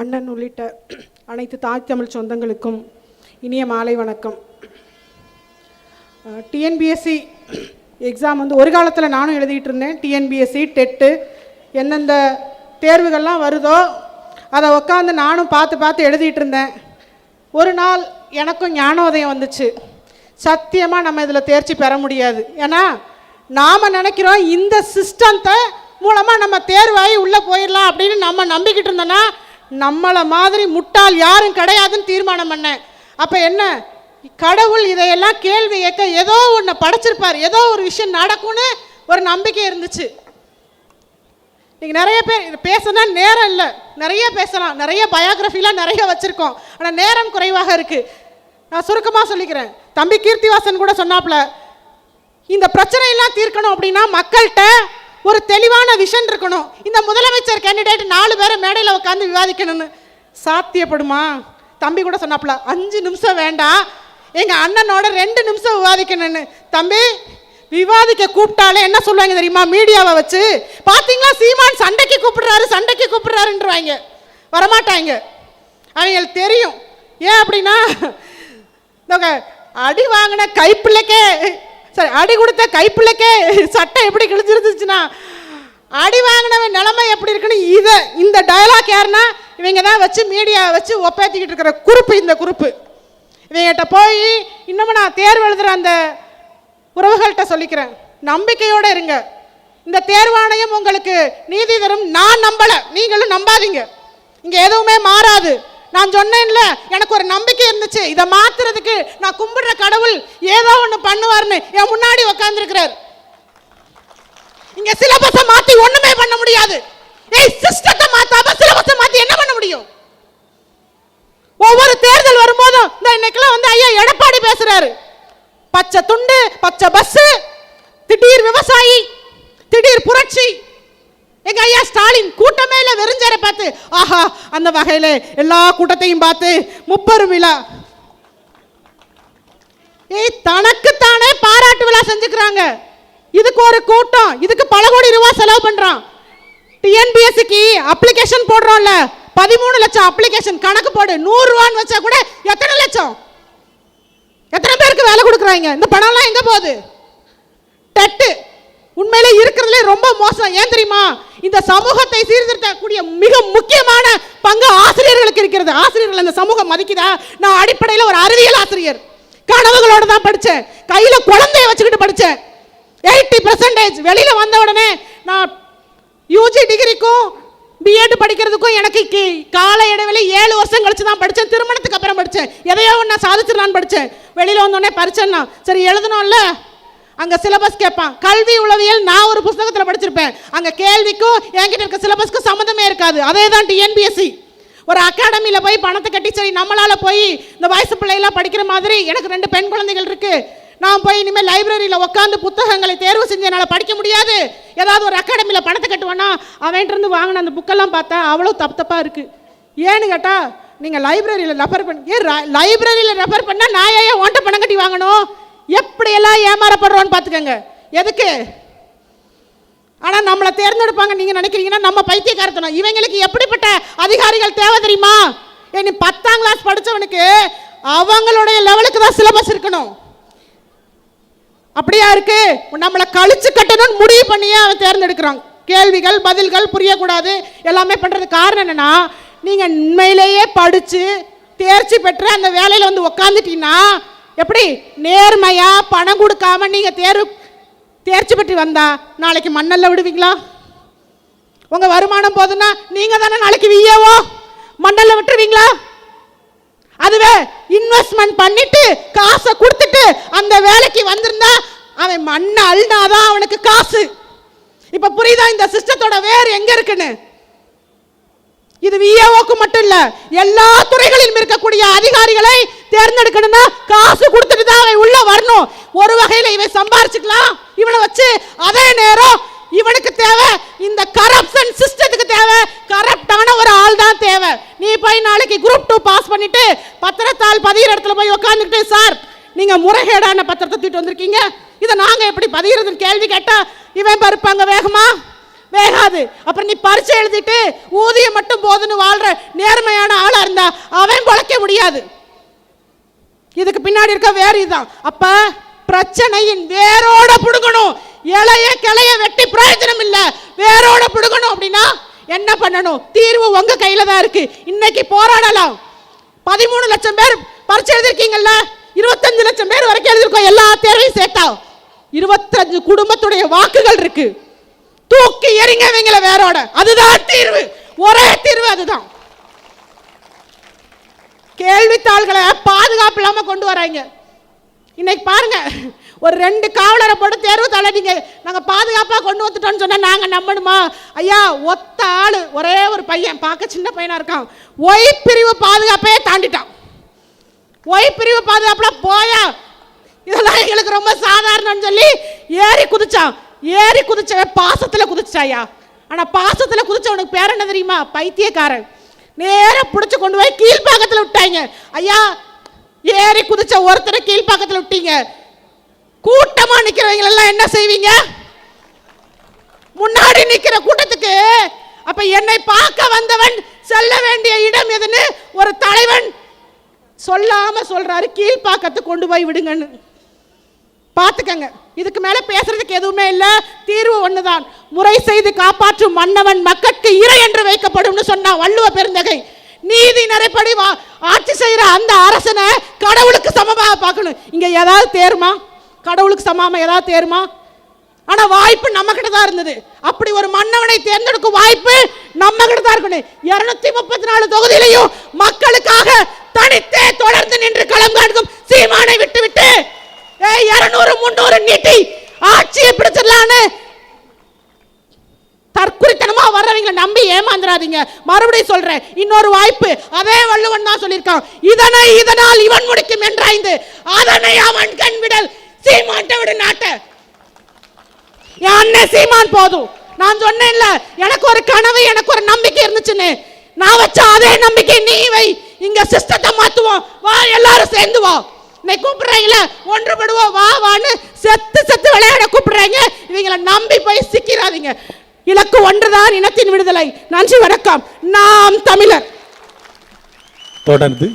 அண்ணன் உள்ளிட்ட அனைத்து தாய் தமிழ் சொந்தங்களுக்கும் இனிய மாலை வணக்கம். டிஎன்பிஎஸ்சி எக்ஸாம் வந்து ஒரு காலத்தில் நானும் எழுதிட்டு இருந்தேன். டிஎன்பிஎஸ்சி டெட்டு எந்தெந்த தேர்வுகள்லாம் வருதோ அதை உட்காந்து நானும் பார்த்து பார்த்து எழுதிட்டு இருந்தேன். ஒரு நாள் எனக்கும் ஞானோதயம் வந்துச்சு. சத்தியமாக நம்ம இதில் தேர்ச்சி பெற முடியாது. ஏன்னா நாம் நினைக்கிறோம் இந்த சிஸ்டத்தை மூலமாக நம்ம தேர்வாகி உள்ளே போயிடலாம் அப்படின்னு நம்ம நம்பிக்கிட்டு இருந்தோன்னா நம்மளை மாதிரி முட்டாள் யாரும் கிடையாதுன்னு தீர்மானம் பண்ணேன் அப்போ என்ன? கடவுள் இதையெல்லாம் கேள்வி கேட்க ஏதோ ஒன்று படைச்சிருப்பார். ஏதோ ஒரு விஷயம் நடக்கும்னு ஒரு நம்பிக்கை இருந்துச்சு. நீங்கள் நிறைய பேர் பேசுனா நேரம் இல்லை. நிறைய பேசலாம். நிறைய பயோகிராஃபிலாம் நிறைய வச்சுருக்கோம். ஆனால் நேரம் குறைவாக இருக்குது நான் சுருக்கமாக சொல்லிக்கிறேன். தம்பி கீர்த்திவாசன் கூட சொன்னாப்புல இந்த பிரச்சனையெல்லாம் தீர்க்கணும் அப்படின்னா மக்கள்கிட்ட ஒரு தெளிவான விஷன் இருக்கணும். இந்த முதலமைச்சர் கேண்டிடேட் நாலு பேரை மேடையில் உட்காந்து விவாதிக்கணும்னு. சாத்தியப்படுமா? தம்பி கூட சொன்னாப்புல அஞ்சு நிமிஷம் வேண்டாம். எங்கள் அண்ணனோட ரெண்டு நிமிஷம் விவாதிக்கணும்னு. தம்பி விவாதிக்க கூப்பிட்டாலே என்ன சொல்லுவாங்க தெரியுமா? மீடியாவை வச்சு பார்த்தீங்களா சீமான் சண்டைக்கு கூப்பிடுறாரு சண்டைக்கு கூப்பிடுறாருன்றவாங்க. வரமாட்டாங்க. அவங்களுக்கு தெரியும். ஏன் அப்படின்னா அடி வாங்கின கைப்பிள்ளைக்கே சரி அடி கொடுத்த கைப்பிள்ளைக்கே சட்டை எப்படி கிழிச்சிருந்துச்சுன்னா அடி வாங்கினவன் நிலைமை எப்படி இருக்குன்னு இதை இந்த டயலாக் யாருன்னா இவங்க தான் வச்சு மீடியா வச்சு ஒப்பேத்திக்கிட்டு இருக்கிற குறிப்பு இந்த குறிப்பு. இவங்ககிட்ட போய் இன்னமும் நான் தேர்வு எழுதுகிற அந்த உறவுகள்கிட்ட சொல்லிக்கிறேன். நம்பிக்கையோடு இருங்க. இந்த தேர்வாணையம் உங்களுக்கு நீதி தரும். நான் நம்பலை. நீங்களும் நம்பாதீங்க. இங்கே எதுவுமே மாறாது. நான் சொன்னேன்ல எனக்கு ஒரு நம்பிக்கை இருந்துச்சு. இதை மாத்துறதுக்கு நான் கும்பிடுற கடவுள் ஏதோ ஒன்று பண்ணுவார்னு என் முன்னாடி உட்காந்துருக்கிறார் இங்க சிலபஸை மாத்தி ஒண்ணுமே பண்ண முடியாது. ஏய் சிஸ்டத்தை மாத்தாம சிலபஸை மாத்தி என்ன பண்ண முடியும்? ஒவ்வொரு தேர்தல் வரும்போதும் இந்த இன்னைக்கெல்லாம் வந்து ஐயா எடப்பாடி பேசுறாரு. பச்சை துண்டு பச்சை பஸ் திடீர் விவசாயி திடீர் புரட்சி. எங்க ஐயா ஸ்டாலின் கூட்டமே இல்ல வெறுஞ்சரை பார்த்து ஆஹா அந்த வகையில் எல்லா கூட்டத்தையும் பார்த்து முப்பெரும் விழா. ஏய் தனக்குத்தானே பாராட்டு விழா செஞ்சுக்கிறாங்க. இதுக்கு ஒரு கூட்டம் இதுக்கு பல கோடி ரூபாய் செலவு பண்றான். டிஎன்பிஎஸ்சிக்கு அப்ளிகேஷன் போடுறோம்ல பதிமூணு லட்சம் அப்ளிகேஷன் கணக்கு போடு நூறு ரூபான்னு வச்சா கூட எத்தனை லட்சம்? எத்தனை பேருக்கு வேலை கொடுக்குறாங்க? இந்த பணம்லாம் எங்க போகுது? டெட்டு உண்மையிலே இருக்கிறதுலே ரொம்ப மோசம். ஏன் தெரியுமா? இந்த சமூகத்தை சீர்திருத்தக்கூடிய மிக முக்கியமான பங்கு ஆசிரியர்களுக்கு இருக்கிறது. ஆசிரியர்கள் அந்த சமூகம் மதிக்குதா? நான் அடிப்படையில் ஒரு அறிவியல் ஆசிரியர். கனவுகளோட தான் படித்தேன் கையில் குழந்தைய வச்சுக்கிட்டு படித்தேன் எயிட்டி பர்சன்டேஜ் வெளியில் வந்த உடனே நான் யூஜி டிகிரிக்கும் பிஎட் படிக்கிறதுக்கும் எனக்கு கால இடைவெளி ஏழு வருஷம் கழிச்சு தான் படித்தேன் திருமணத்துக்கு அப்புறம் படித்தேன் எதையோ ஒன்று நான் சாதிச்சிடலான்னு படித்தேன் வெளியில் வந்தோடனே பரிச்சேன்னா சரி எழுதணும்ல. அங்கே சிலபஸ் கேட்பான். கல்வி உளவியல் நான் ஒரு புஸ்தகத்தில் படிச்சிருப்பேன். அங்கே கேள்விக்கும் என்கிட்ட இருக்க சிலபஸ்க்கும் சம்மந்தமே இருக்காது. அதே தான் டிஎன்பிஎஸ்சி ஒரு அகாடமியில் போய் பணத்தை கட்டி சரி நம்மளால் போய் இந்த வயசு பிள்ளைகளாம் படிக்கிற மாதிரி எனக்கு ரெண்டு பெண் குழந்தைகள் இருக்குது நான் போய் இனிமேல் லைப்ரரியில் உட்காந்து புத்தகங்களை தேர்வு செஞ்சு என்னால் படிக்க முடியாது. ஏதாவது ஒரு அகாடமியில் பணத்தை கட்டுவானா? அவன்கிட்ட வாங்கின அந்த புக்கெல்லாம் பார்த்தா அவ்வளோ தப்பு தப்பாக இருக்குது ஏன்னு கேட்டால் நீங்கள் லைப்ரரியில் ரெஃபர் பண்ணி ஏன் லைப்ரரியில் ரெஃபர் பண்ணால் நான் ஏன் ஓட்ட பணம் கட்டி வாங்கணும்? எப்படியெல்லாம் ஏமாறப்படுறோன்னு பார்த்துக்கோங்க. எதுக்கு? ஆனால் நம்மளை தேர்ந்தெடுப்பாங்க. நீங்கள் நினைக்கிறீங்கன்னா நம்ம பைத்தியக்காரத்தனம். இவங்களுக்கு எப்படிப்பட்ட அதிகாரிகள் தேவை தெரியுமா? இனி பத்தாம் கிளாஸ் படித்தவனுக்கு அவங்களுடைய லெவலுக்கு தான் சிலபஸ் இருக்கணும். அப்படியா இருக்கு? நம்மளை கழிச்சு கட்டணும்னு முடிவு பண்ணியே அவன் தேர்ந்தெடுக்கிறான். கேள்விகள் பதில்கள் புரியக்கூடாது. எல்லாமே பண்ணுறதுக்கு காரணம் என்னென்னா நீங்கள் உண்மையிலேயே படித்து தேர்ச்சி பெற்று அந்த வேலையில் வந்து உக்காந்துட்டீங்கன்னா எப்படி நேர்மையாக பணம் கொடுக்காம நீங்கள் தேர்வு தேர்ச்சி பெற்று வந்தா நாளைக்கு மண்ணல்ல விடுவீங்களா? உங்கள் வருமானம் போதுன்னா நீங்கள் தானே நாளைக்கு விஏஓ மண்ணல்ல விட்டுருவீங்களா? அதுவே இன்வெஸ்ட்மெண்ட் பண்ணிட்டு காசை கொடுத்துட்டு அந்த வேலைக்கு வந்திருந்தா அவன் மண்ணை அழுனாதான் அவனுக்கு காசு. இப்ப புரியுதா இந்த சிஸ்டத்தோட வேர் எங்க இருக்குன்னு? இது விஏஓக்கு மட்டும் இல்ல எல்லா துறைகளிலும் இருக்கக்கூடிய அதிகாரிகளை தேர்ந்தெடுக்கணும்னா காசு கொடுத்துட்டு தான் அவன் உள்ள வரணும். ஒரு வகையில் இவன் சம்பாரிச்சுக்கலாம். இவனை வச்சு அதே நேரம் இவனுக்கு தேவை இந்த கரப்ஷன் சிஸ்டத்துக்கு தேவை கரப்டான ஒரு ஆள் தான் தேவை. நீ போய் நாளைக்கு குரூப் டூ பாஸ் பண்ணிட்டு பத்திரத்தாள் பதிகிற இடத்துல போய் உட்காந்துக்கிட்டு சார் நீங்க முறைகேடான பத்திரத்தை தூக்கிட்டு வந்திருக்கீங்க. இதை நாங்க எப்படி பதிகிறதுன்னு கேள்வி கேட்டா இவன் பருப்பாங்க வேகமா? வேகாது. அப்புறம் நீ பரிச்சை எழுதிட்டு ஊதியம் மட்டும் போதுன்னு வாழ்ற நேர்மையான ஆளா இருந்தா அவன் பொழைக்க முடியாது. இதுக்கு பின்னாடி இருக்க வேறு இதுதான். அப்ப பிரச்சனையின் வேரோட புடுங்கணும். இலைய கிளைய வெட்டி பிரயோஜனம் இல்ல. வேரோட புடுங்கணும் அப்படின்னா என்ன பண்ணணும்? தீர்வு உங்க கையில தான் இருக்கு. இன்னைக்கு போராடலாம். பதிமூணு லட்சம் பேர் பரிச்சை எழுதிருக்கீங்கல்ல இருபத்தஞ்சு லட்சம் பேர் வரைக்கும் எழுதிருக்கோம் எல்லா தேர்வையும் சேர்த்தா இருபத்தஞ்சு குடும்பத்துடைய வாக்குகள் இருக்கு. தூக்கி எறிங்க வேரோட. அதுதான் தீர்வு. ஒரே தீர்வு அதுதான். கேள்வித்தாள்களை பாதுகாப்பு இல்லாமல் கொண்டு வராங்க. இன்னைக்கு பாருங்க ஒரு ரெண்டு காவலரை போட்டு தேர்வு தாள நாங்கள் பாதுகாப்பாக கொண்டு வந்துட்டோம்னு சொன்னால் நாங்கள் நம்பணுமா? ஐயா ஒத்த ஆள் ஒரே ஒரு பையன் பார்க்க சின்ன பையனாக இருக்கான். ஒய் பிரிவு பாதுகாப்பே தாண்டிட்டான். ஒய் பிரிவு பாதுகாப்புல போயா. இதெல்லாம் எங்களுக்கு ரொம்ப சாதாரணம்னு சொல்லி ஏறி குதிச்சான். ஏறி குதிச்சவன் பாசத்துல குதிச்சாயா? ஆனால் பாசத்தில் குதிச்சவனுக்கு பேர் என்ன தெரியுமா? பைத்தியக்காரன். நேராக பிடிச்சி கொண்டு போய் கீழ்பாக்கத்தில் விட்டாங்க ஐயா ஏறி குதிச்ச ஒருத்தரை கீழ்ப்பாக்கத்தில் விட்டீங்க. கூட்டமாக நிற்கிறவங்களெல்லாம் என்ன செய்வீங்க? முன்னாடி நிற்கிற கூட்டத்துக்கு. அப்ப என்னை பார்க்க வந்தவன் செல்ல வேண்டிய இடம் எதுன்னு ஒரு தலைவன் சொல்லாம சொல்றாரு. கீழ்ப்பாக்கத்தை கொண்டு போய் விடுங்கன்னு. பார்த்துக்கங்க. இதுக்கு மேல பேசுறதுக்கு எதுவுமே இல்ல. தீர்வு ஒண்ணுதான். முறை செய்து காப்பாற்றும் மன்னவன் மக்களுக்கு இறை என்று வைக்கப்படும்னு சொன்னா வள்ளுவ பெருந்தகை. நீதி நிறைப்படி ஆட்சி செய்யற அந்த அரசனை கடவுளுக்கு சமமாக பார்க்கணும். இங்கே ஏதாவது தேருமா? கடவுளுக்கு சமமா ஏதாவது தேருமா? ஆனா வாய்ப்பு நம்ம கிட்ட தான் இருந்தது. அப்படி ஒரு மன்னவனை தேர்ந்தெடுக்கும் வாய்ப்பு நம்ம கிட்ட தான் இருக்கணும். இருநூத்தி முப்பத்தி நாலு தொகுதியிலையும் மக்களுக்காக தனித்தே தொடர்ந்து நின்று களம் காண்கும் சீமானை இருநூறு நீட்டி ஆட்சியை பிடிச்சிடலான்னு தற்குறித்தனமா வர்றவங்க நம்பி ஏமாந்துடாதீங்க மறுபடியும் சொல்றேன் இன்னொரு வாய்ப்பு அதே வள்ளுவன் தான் சொல்லியிருக்கான். இதனை இதனால் இவன் முடிக்கும் என்றாய்ந்து அதனை அவன் கண் விடல். சீமான்ட்ட விடு நாட்டை. அண்ணன் சீமான் போதும். நான் சொன்னேன்ல எனக்கு ஒரு கனவு எனக்கு ஒரு நம்பிக்கை இருந்துச்சுன்னு. நான் வச்ச அதே நம்பிக்கை நீ வை. இங்க சிஸ்டத்தை மாத்துவோம். வா எல்லாரும் சேர்ந்து வா. இன்னைக்கு கூப்பிடுறாங்கல்ல ஒன்றுபடுவோம் வா வான்னு செத்து செத்து விளையாட கூப்பிடுறாங்க. இவங்களை நம்பி போய் சிக்கிறாதீங்க. இலக்கு ஒன்றுதான் இனத்தின் விடுதலை. நன்றி வணக்கம். நாம் தமிழர். தொடர்ந்து